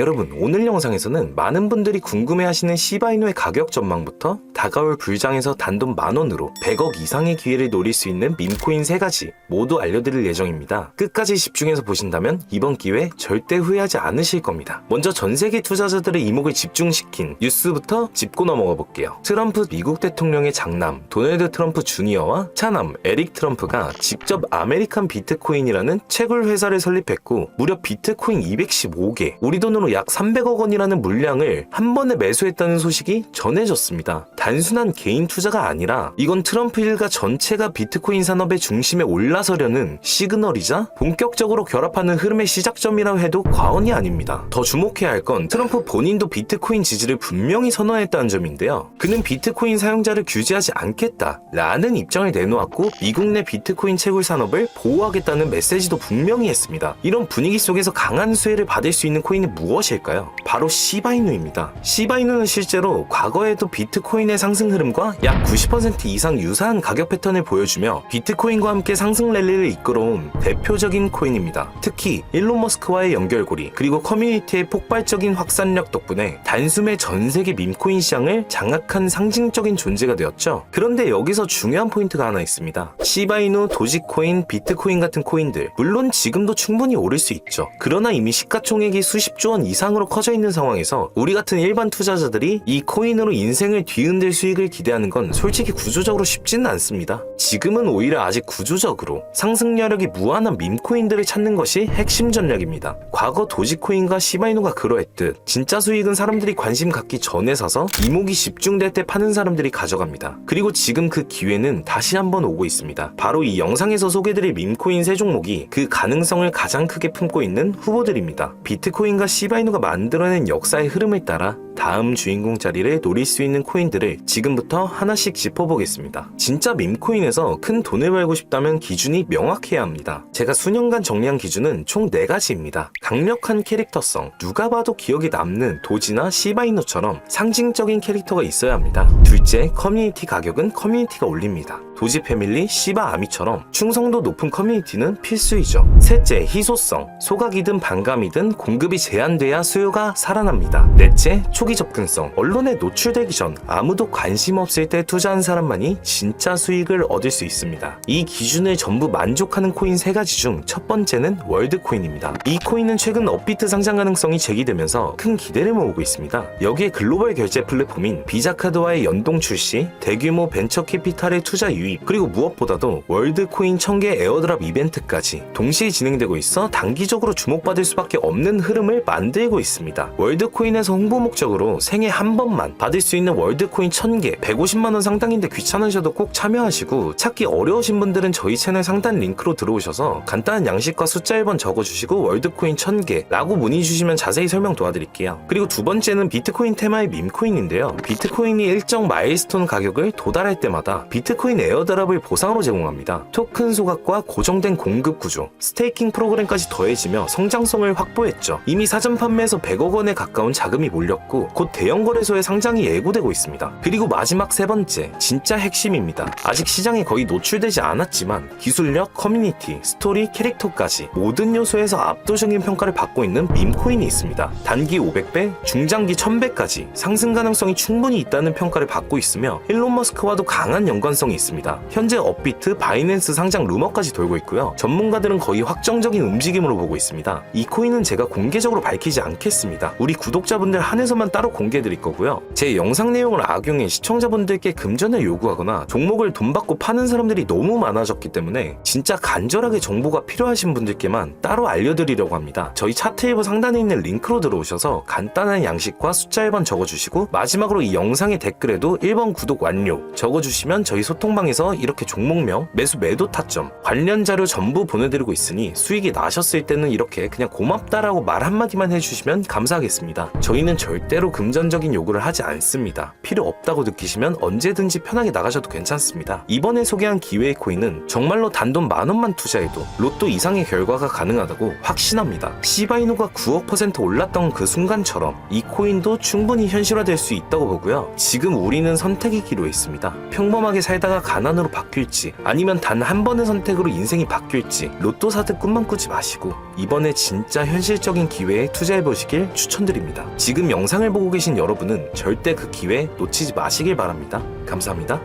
여러분 오늘 영상에서는 많은 분들이 궁금해하시는 시바이누의 가격 전망부터 다가올 불장에서 단돈 만원으로 100억 이상의 기회를 노릴 수 있는 밈코인 3가지 모두 알려드릴 예정입니다. 끝까지 집중해서 보신다면 이번 기회 절대 후회하지 않으실 겁니다. 먼저 전 세계 투자자들의 이목을 집중시킨 뉴스부터 짚고 넘어가 볼게요. 트럼프 미국 대통령의 장남 도널드 트럼프 주니어와 차남 에릭 트럼프가 직접 아메리칸 비트코인이라는 채굴 회사를 설립했고 무려 비트코인 215개 우리 돈으로 약 300억 원이라는 물량을 한 번에 매수했다는 소식이 전해졌습니다. 단순한 개인 투자가 아니라 이건 트럼프 일가 전체가 비트코인 산업의 중심에 올라서려는 시그널이자 본격적으로 결합하는 흐름의 시작점이라고 해도 과언이 아닙니다. 더 주목해야 할 건 트럼프 본인도 비트코인 지지를 분명히 선언했다는 점인데요. 그는 비트코인 사용자를 규제하지 않겠다라는 입장을 내놓았고 미국 내 비트코인 채굴 산업을 보호하겠다는 메시지도 분명히 했습니다. 이런 분위기 속에서 강한 수혜를 받을 수 있는 코인은 무엇 일까요? 바로 시바이누입니다. 시바이누는 실제로 과거에도 비트코인의 상승 흐름과 약 90% 이상 유사한 가격 패턴을 보여주며 비트코인과 함께 상승 랠리를 이끌어온 대표적인 코인입니다. 특히 일론 머스크와의 연결고리 그리고 커뮤니티의 폭발적인 확산력 덕분에 단숨에 전 세계 밈코인 시장을 장악한 상징적인 존재가 되었죠. 그런데 여기서 중요한 포인트가 하나 있습니다. 시바이누, 도지코인, 비트코인 같은 코인들 물론 지금도 충분히 오를 수 있죠. 그러나 이미 시가총액이 수십조 원 이상으로 커져 있는 상황에서 우리 같은 일반 투자자들이 이 코인으로 인생을 뒤흔들 수익을 기대하는 건 솔직히 구조적으로 쉽지는 않습니다. 지금은 오히려 아직 구조적으로 상승력이 무한한 밈코인들을 찾는 것이 핵심 전략입니다. 과거 도지코인과 시바이누가 그러했듯 진짜 수익은 사람들이 관심 갖기 전에 사서 이목이 집중될 때 파는 사람들이 가져갑니다. 그리고 지금 그 기회는 다시 한번 오고 있습니다. 바로 이 영상에서 소개드릴 밈코인 세 종목이 그 가능성을 가장 크게 품고 있는 후보들입니다. 비트코인과 시 바이누가 만들어낸 역사의 흐름을 따라 다음 주인공 자리를 노릴 수 있는 코인들을 지금부터 하나씩 짚어보겠습니다. 진짜 밈코인에서 큰 돈을 벌고 싶다면 기준이 명확해야 합니다. 제가 수년간 정리한 기준은 총 4가지입니다. 강력한 캐릭터성, 누가 봐도 기억에 남는 도지나 시바이누처럼 상징적인 캐릭터가 있어야 합니다. 둘째, 커뮤니티 가격은 커뮤니티가 올립니다. 도지 패밀리, 시바 아미처럼 충성도 높은 커뮤니티는 필수이죠. 셋째, 희소성. 소각이든 반감이든 공급이 제한돼야 수요가 살아납니다. 넷째, 초기 접근성. 언론에 노출되기 전 아무도 관심 없을 때 투자한 사람만이 진짜 수익을 얻을 수 있습니다. 이 기준을 전부 만족하는 코인 세 가지 중 첫 번째는 월드코인입니다. 이 코인은 최근 업비트 상장 가능성이 제기되면서 큰 기대를 모으고 있습니다. 여기에 글로벌 결제 플랫폼인 비자카드와의 연동 출시, 대규모 벤처 캐피탈의 투자 유입, 그리고 무엇보다도 월드코인 1000개 에어드랍 이벤트까지 동시에 진행되고 있어 단기적으로 주목받을 수밖에 없는 흐름을 만들고 있습니다. 월드코인에서 홍보 목적 으로 생애 한 번만 받을 수 있는 월드코인 1000개, 150만원 상당인데 귀찮으셔도 꼭 참여하시고 찾기 어려우신 분들은 저희 채널 상단 링크로 들어오셔서 간단한 양식과 숫자 1번 적어주시고 월드코인 1000개 라고 문의 주시면 자세히 설명 도와드릴게요. 그리고 두 번째는 비트코인 테마의 밈코인인데요. 비트코인이 일정 마일스톤 가격을 도달할 때마다 비트코인 에어드랍을 보상으로 제공합니다. 토큰 소각과 고정된 공급 구조, 스테이킹 프로그램까지 더해지며 성장성을 확보했죠. 이미 사전 판매에서 100억 원에 가까운 자금이 몰렸고 곧 대형 거래소에 상장이 예고되고 있습니다. 그리고 마지막 세 번째, 진짜 핵심입니다. 아직 시장에 거의 노출되지 않았지만 기술력, 커뮤니티, 스토리, 캐릭터까지 모든 요소에서 압도적인 평가를 받고 있는 밈코인이 있습니다. 단기 500배, 중장기 1000배까지 상승 가능성이 충분히 있다는 평가를 받고 있으며 일론 머스크와도 강한 연관성이 있습니다. 현재 업비트, 바이낸스 상장 루머까지 돌고 있고요. 전문가들은 거의 확정적인 움직임으로 보고 있습니다. 이 코인은 제가 공개적으로 밝히지 않겠습니다. 우리 구독자분들 한해서만 따로 공개해 드릴 거고요. 제 영상 내용을 악용해 시청자분들께 금전을 요구하거나 종목을 돈 받고 파는 사람들이 너무 많아졌기 때문에 진짜 간절하게 정보가 필요하신 분들께만 따로 알려드리려고 합니다. 저희 차트일부 상단에 있는 링크로 들어오셔서 간단한 양식과 숫자 1번 적어주시고 마지막으로 이 영상의 댓글에도 1번 구독 완료 적어주시면 저희 소통방에서 이렇게 종목명, 매수 매도 타점, 관련 자료 전부 보내드리고 있으니 수익이 나셨을 때는 이렇게 그냥 고맙다라고 말 한마디만 해주시면 감사하겠습니다. 저희는 절대로 금전적인 요구를 하지 않습니다. 필요 없다고 느끼시면 언제든지 편하게 나가셔도 괜찮습니다. 이번에 소개한 기회의 코인은 정말로 단돈 만 원만 투자해도 로또 이상의 결과가 가능하다고 확신합니다. 시바이누가 9억 퍼센트 올랐던 그 순간처럼 이 코인도 충분히 현실화될 수 있다고 보고요. 지금 우리는 선택의 기로에 있습니다. 평범하게 살다가 가난으로 바뀔지 아니면 단 한 번의 선택으로 인생이 바뀔지 로또 사듯 꿈만 꾸지 마시고 이번에 진짜 현실적인 기회에 투자해 보시길 추천드립니다. 지금 영상을 보고 계신 여러분은 절대 그 기회 놓치지 마시길 바랍니다. 감사합니다.